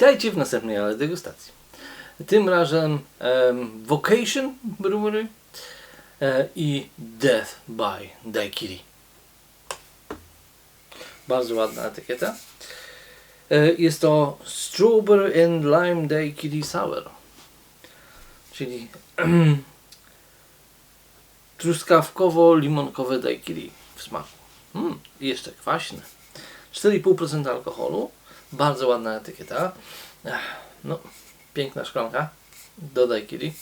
Witajcie w następnej ale degustacji. Tym razem em, Vocation Brewery e, i Death by Daiquiri. Bardzo ładna etykieta. E, jest to Strawberry and Lime Daiquiri Sour. Czyli truskawkowo-limonkowe daiquiri w smaku. Mm, jeszcze kwaśne. 4,5% alkoholu. Bardzo ładna etykieta. No, piękna szklanka. Do daiquiri.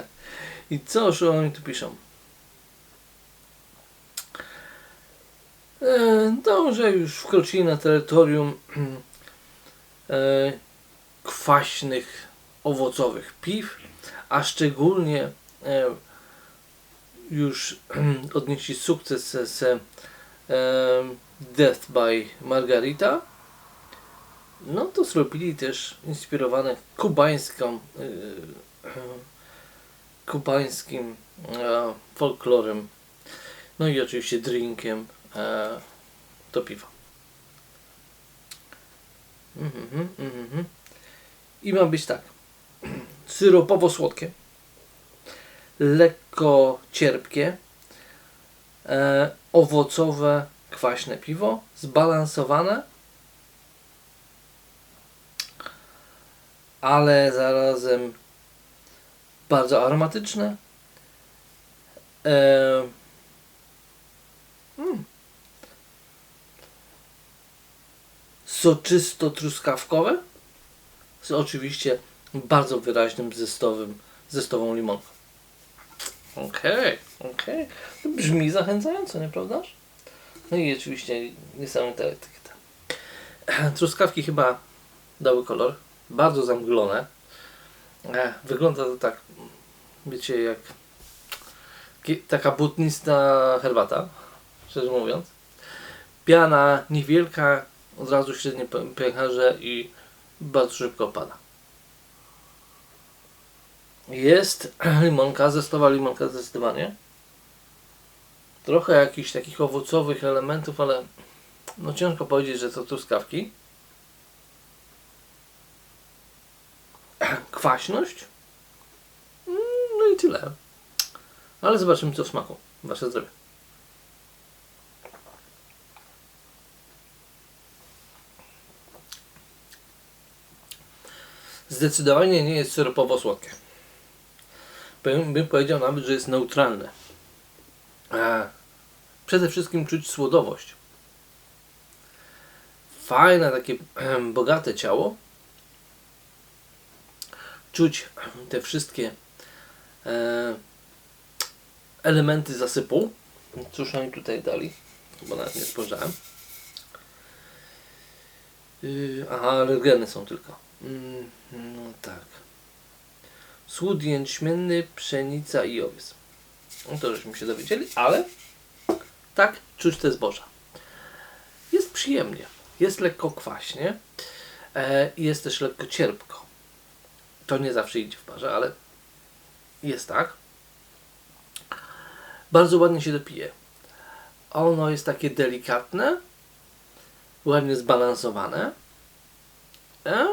I cóż oni tu piszą? E, to, że już wkroczyli na terytorium e, kwaśnych, owocowych piw, a szczególnie e, już odnieśli sukces z, Death by Margarita, no to zrobili też inspirowane kubańską, e, kubańskim e, folklorem, no i oczywiście drinkiem e, to piwo. Mhm, mhm, mhm. I ma być tak. Syropowo-słodkie, lekko cierpkie, e, owocowe, kwaśne piwo, zbalansowane, ale zarazem bardzo aromatyczne. E, mm, soczysto-truskawkowe z oczywiście bardzo wyraźnym zestowym, zestową limonką. Okej, okej. To Brzmi zachęcająco, nieprawdaż? No i oczywiście niesamowita etykieta. Truskawki chyba dały kolor. Bardzo zamglone. E, Wygląda to tak, wiecie, jak taka błotnista herbata, szczerze mówiąc. Piana niewielka, od razu średnie pęcherze i bardzo szybko opada. Jest limonka, zestowa limonka zdecydowanie. Trochę jakichś takich owocowych elementów, ale no ciężko powiedzieć, że to truskawki. Kwaśność. Mm, No i tyle. Ale zobaczymy co w smaku. Wasze zdrowie. Zdecydowanie nie jest syropowo-słodkie. Bym, bym powiedział nawet, że jest neutralne. Przede wszystkim czuć słodowość. Fajne, takie bogate ciało. Czuć te wszystkie e, elementy zasypu. Cóż oni tutaj dali? Bo nawet nie spojrzałem. Yy, aha, alergeny są tylko. Mm, no tak. Słód jęczmienny, pszenica i owiec. No to żeśmy się dowiedzieli, ale tak czuć te zboża. Jest przyjemnie. Jest lekko kwaśnie. E, jest też lekko cierpko. To nie zawsze idzie w parze, ale jest tak. Bardzo ładnie się dopije. Ono jest takie delikatne, ładnie zbalansowane. E,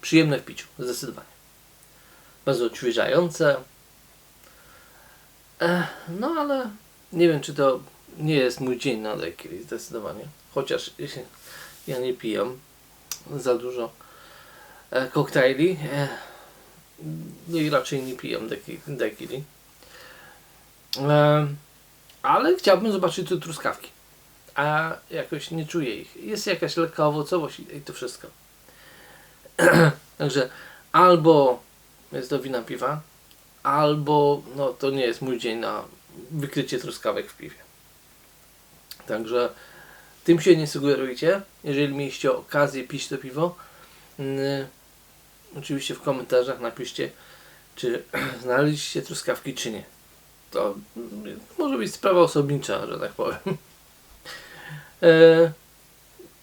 przyjemne w piciu, zdecydowanie. Bardzo odświeżające. E, no ale nie wiem, czy to nie jest mój dzień na daiquiri, zdecydowanie. Chociaż ja nie piję za dużo e, koktajli. E, no i raczej nie piję daiquiri- daiquiri. E, ale chciałbym zobaczyć te truskawki. A jakoś nie czuję ich. Jest jakaś lekka owocowość i, to wszystko. Także albo jest to wina piwa, albo no, to nie jest mój dzień na wykrycie truskawek w piwie. Także tym się nie sugerujcie. Jeżeli mieliście okazję pić to piwo, yy, oczywiście w komentarzach napiszcie, czy znaleźliście truskawki, czy nie. To może być sprawa osobnicza, że tak powiem. E,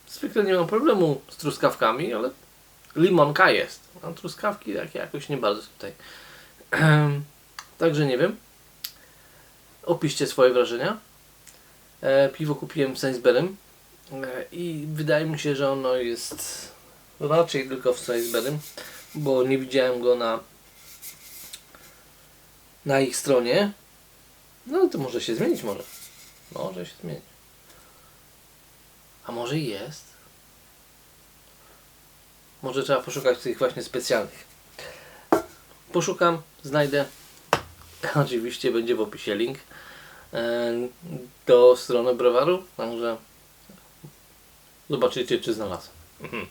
zwykle nie mam problemu z truskawkami, ale limonka jest. A truskawki tak jakoś nie bardzo tutaj. Także nie wiem. Opiszcie swoje wrażenia. E, piwo kupiłem Sainsberym e, i wydaje mi się, że ono jest raczej tylko w Sainsburym, bo nie widziałem go na na ich stronie. No to może się zmienić może. Może się zmienić. A może i jest? Może trzeba poszukać tych właśnie specjalnych. Poszukam, znajdę. Oczywiście będzie w opisie link do strony browaru, także zobaczycie czy znalazłem. Mhm.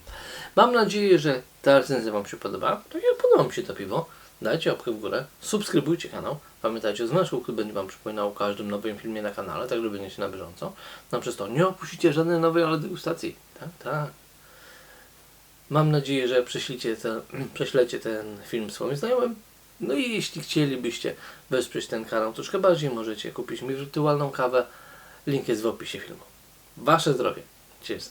Mam nadzieję, że ta recenzja Wam się podoba. Tak jak podoba mi się to piwo, dajcie łapkę w górę, subskrybujcie kanał. Pamiętajcie, że nasz klub będzie Wam przypominał o każdym nowym filmie na kanale, tak żeby będziecie na bieżąco. No przez to nie opuścicie żadnej nowej ale degustacji. Tak, tak. Mam nadzieję, że prześlicie ten, prześlecie ten film swoim znajomym. No i jeśli chcielibyście wesprzeć ten kanał troszkę bardziej, możecie kupić mi wirtualną kawę. Link jest w opisie filmu. Wasze zdrowie. Cheers.